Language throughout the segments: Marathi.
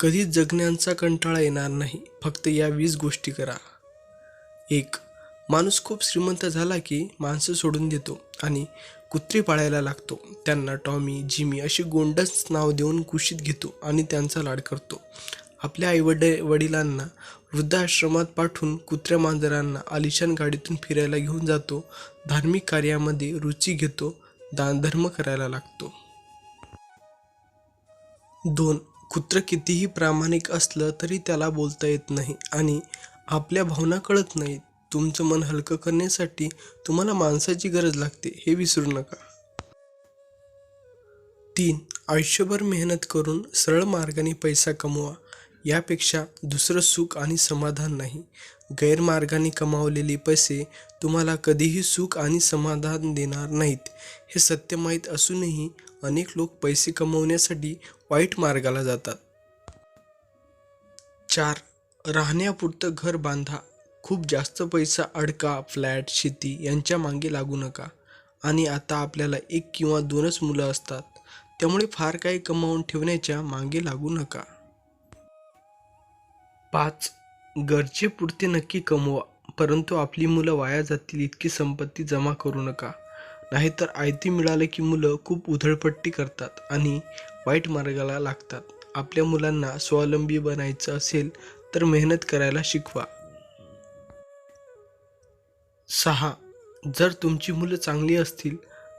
कधीच जगण्याचा कंटाळा येणार नाही. फक्त या वीस गोष्टी करा. एक माणूस खूप श्रीमंत झाला की माणसं सोडून देतो आणि कुत्री पाळायला लागतो. त्यांना टॉमी जिमी अशी गोंडस नाव देऊन कुशीत घेतो आणि त्यांचा लाड करतो. आपल्या आईवडे वडिलांना वृद्धाश्रमात पाठवून कुत्र्या मांजरांना आलिशान गाडीतून फिरायला घेऊन जातो. धार्मिक कार्यामध्ये रुची घेतो. दानधर्म करायला लागतो. दोन कुत्र कितीही प्रामाणिक असलं तरी त्याला बोलता येत नाही आणि आपल्या भावना कळत नाहीत. तुमचं मन हलकं करण्यासाठी तुम्हाला माणसाची गरज लागते हे विसरू नका. तीन आयुष्यभर मेहनत करून सरळ मार्गाने पैसा कमवा. यापेक्षा दुसरं सुख आणि समाधान नाही. गैरमार्गाने कमावलेले पैसे तुम्हाला कधीही सुख आणि समाधान देणार नाहीत. हे सत्य माहीत असूनही अनेक लोक पैसे कमवण्यासाठी वाईट मार्गाला जातात. चार राहण्यापुरतं घर बांधा. खूप जास्त पैसा अडका फ्लॅट शेती यांच्या मागे लागू नका. आणि आता आपल्याला एक किंवा दोनच मुलं असतात. त्यामुळे फार काही कमावून ठेवण्याच्या मागे लागू नका. पाच गरजेपुरते नक्की कमवा. परंतु आपली मुलं वाया जातील इतकी संपत्ती जमा करू नका. नाहीतर आयती मिळालं की मुलं खूप उधळपट्टी करतात. आणि वाईट मार्गाला लागतात. आपल्या मुलांना स्वावलंबी बनायचं असेल तर मेहनत करायला शिकवा. सहा. जर तुमची मुलं चांगली असतील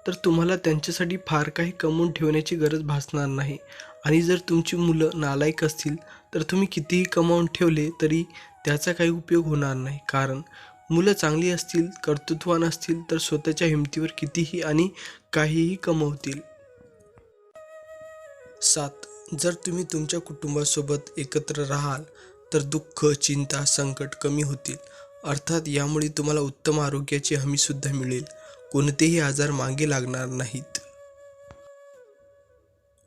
तर तुम्हाला त्यांच्यासाठी फार काही कमवून ठेवण्याची गरज भासणार नाही. आणि जर तुमची मुलं नालायक असतील तर तुम्ही कितीही कमावून ठेवले तरी त्याचा काही उपयोग होणार नाही. कारण मुलं चांगली असतील कर्तृत्वान असतील तर स्वतःच्या हिमतीवर कितीही आणि काहीही कमवतील. सात जर तुम्ही तुमच्या कुटुंबासोबत एकत्र राहाल तर दुःख चिंता संकट कमी होतील. अर्थात यामुळे तुम्हाला उत्तम आरोग्याची हमीसुद्धा मिळेल. कोणतेही आजार मागे लागणार नाहीत.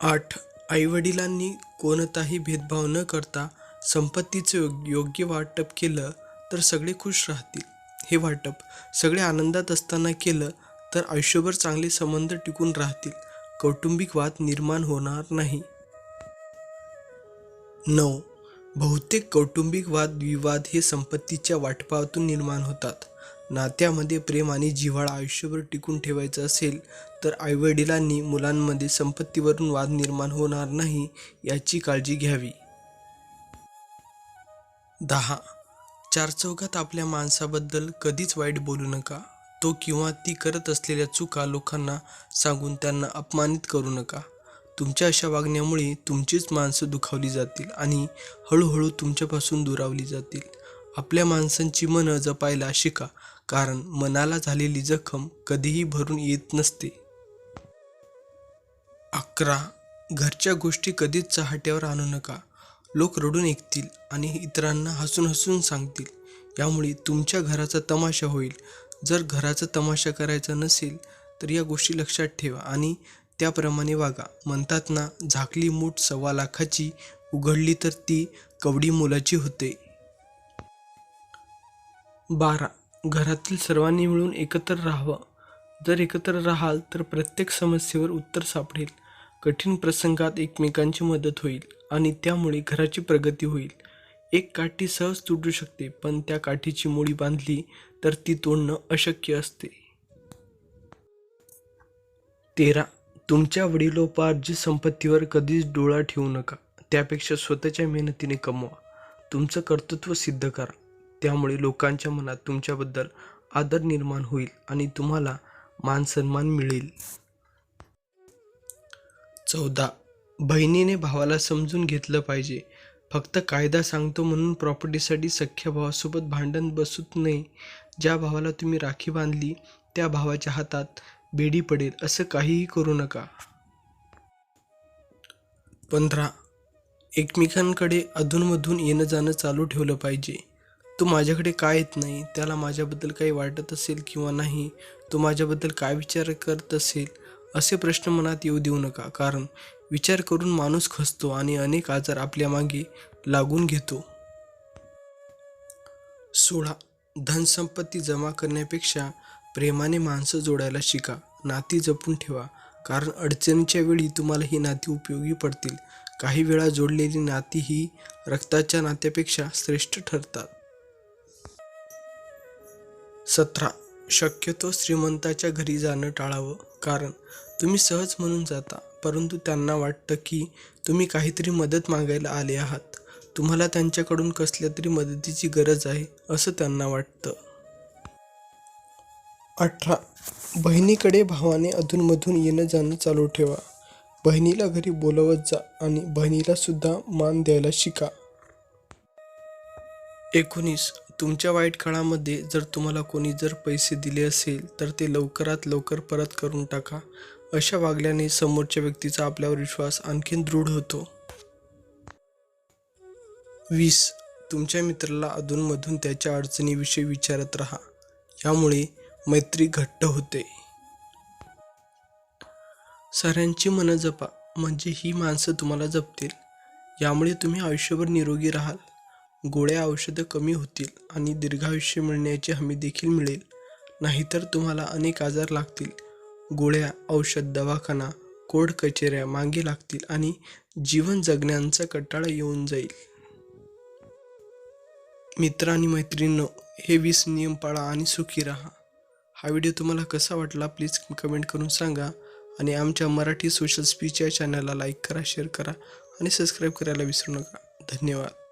आठ. आईवडिलांनी कोणताही भेदभाव न करता संपत्तीचं योग्य योग्य वाटप केलं तर सगळे खुश राहतील. हे वाटप सगळे आनंदात असताना केलं तर आयुष्यभर चांगले संबंध टिकून राहतील. कौटुंबिक वाद निर्माण होणार नाही. नऊ. बहुतेक कौटुंबिक वाद विवाद हे संपत्तीच्या वाटपातून निर्माण होतात. नात्यामध्ये प्रेम आणि जिव्हाळा आयुष्यभर टिकून ठेवायचं असेल तर आईवडिलांनी मुलांमध्ये संपत्तीवरून वाद निर्माण होणार नाही याची काळजी घ्यावी. दहा. चार चौकात आपल्या माणसाबद्दल कधीच वाईट बोलू नका. तो किंवा ती करत असलेल्या चुका लोकांना सांगून त्यांना अपमानित करू नका. तुमच्या अशा वागण्यामुळे तुमचीच माणसं दुखावली जातील आणि हळूहळू तुमच्यापासून दुरावली जातील. आपल्या माणसांची मनं जपायला शिका कारण मनाला झालेली जखम कधीही भरून येत नसते. अकरा. घरच्या गोष्टी कधीच चहाट्यावर आणू नका. लोक रडून ऐकतील आणि इतरांना हसून हसून सांगतील. यामुळे तुमच्या घराचा तमाशा होईल. जर घराचा तमाशा करायचा नसेल तर या गोष्टी लक्षात ठेवा आणि त्याप्रमाणे वागा. म्हणतात ना झाकली मूठ सव्वा लाखाची उघडली तर ती कवडी मुलाची होते. बारा. घरातील सर्वांनी मिळून एकत्र राहावं. जर एकत्र राहाल तर प्रत्येक समस्येवर उत्तर सापडेल. कठीण प्रसंगात एकमेकांची मदत होईल आणि त्यामुळे घराची प्रगती होईल. एक काठी सहज तुटू शकते पण त्या काठीची मुळी बांधली तर ती तोडणं अशक्य असते. तेरा. तुमच्या वडिलोपार्जित संपत्तीवर कधीच डोळा ठेवू नका त्यापेक्षा स्वतःच्या मेहनतीने कमवा. तुमचं कर्तृत्व सिद्ध करा. त्यामुळे लोकांच्या मनात तुमच्याबद्दल आदर निर्माण होईल आणि तुम्हाला मान सन्मान मिळेल. चौदा. बहिणीने भावाला समजून घेतलं पाहिजे. फक्त कायदा सांगतो म्हणून प्रॉपर्टीसाठी सख्या भावासोबत भांडण बसूत नये ज्या भावाला तुम्ही राखी बांधली त्या भावाच्या हातात बेडी पडेल असं काहीही करू नका. पंधरा एकमेकांकडे अधूनमधून येणं जाणं चालू ठेवलं पाहिजे. तो माझ्याकडे काय येत नाही त्याला माझ्याबद्दल काही वाटत असेल किंवा नाही तो माझ्याबद्दल काय विचार करत असेल असे प्रश्न मनात येऊ देऊ नका. कारण विचार करून माणूस खसतो आणि अनेक आजार आपल्या मागे लागून घेतो. सोळा धनसंपत्ती जमा करण्यापेक्षा प्रेमाने माणसं जोडायला शिका. नाती जपून ठेवा. कारण अडचणीच्या वेळी तुम्हाला ही नाती उपयोगी पडतील. काही वेळा जोडलेली नाती ही रक्ताच्या नात्यापेक्षा श्रेष्ठ ठरतात. सतरा. शक्यतो श्रीमंताच्या घरी जाणं टाळावं. कारण तुम्ही सहज म्हणून जाता. परंतु त्यांना वाटतं की तुम्ही काहीतरी मदत मागायला आले आहात. तुम्हाला त्यांच्याकडून कसल्या तरी मदतीची गरज आहे असं त्यांना वाटतं. अठरा. बहिणीकडे भावाने अधूनमधून येणं जाणं चालू ठेवा. बहिणीला घरी बोलवत जा आणि बहिणीला सुद्धा मान द्यायला शिका. एकोणीस. तुमच्या वाईट काळामध्ये जर तुम्हाला कोणी जर पैसे दिले असेल तर ते लवकरात लवकर परत करून टाका. अशा वागल्याने समोरच्या व्यक्तीचा आपल्यावर विश्वास आणखीन दृढ होतो. वीस तुमच्या मित्राला अधूनमधून त्याच्या अडचणीविषयी विचारत राहा. यामुळे मैत्री घट्ट होते. साऱ्यांची मनं जपा म्हणजे ही माणसं तुम्हाला जपतील. यामुळे तुम्ही आयुष्यभर निरोगी राहाल. गोळ्या औषधं कमी होतील आणि दीर्घायुष्य मिळण्याची हमी देखील मिळेल. नाहीतर तुम्हाला अनेक आजार लागतील. गोळ्या औषध दवाखाना कोर्ट कचेऱ्या मागे लागतील आणि जीवन जगण्याचा कंटाळा येऊन जाईल. मित्र आणि मैत्रिणींनो हे वीस नियम पाळा आणि सुखी राहा. हा व्हिडिओ तुम्हाला कसा वाटला प्लीज कमेंट करून सांगा. आणि आमच्या मराठी सोशल स्पीच या चॅनलला लाईक करा शेअर करा आणि सबस्क्राईब करायला विसरू नका. धन्यवाद.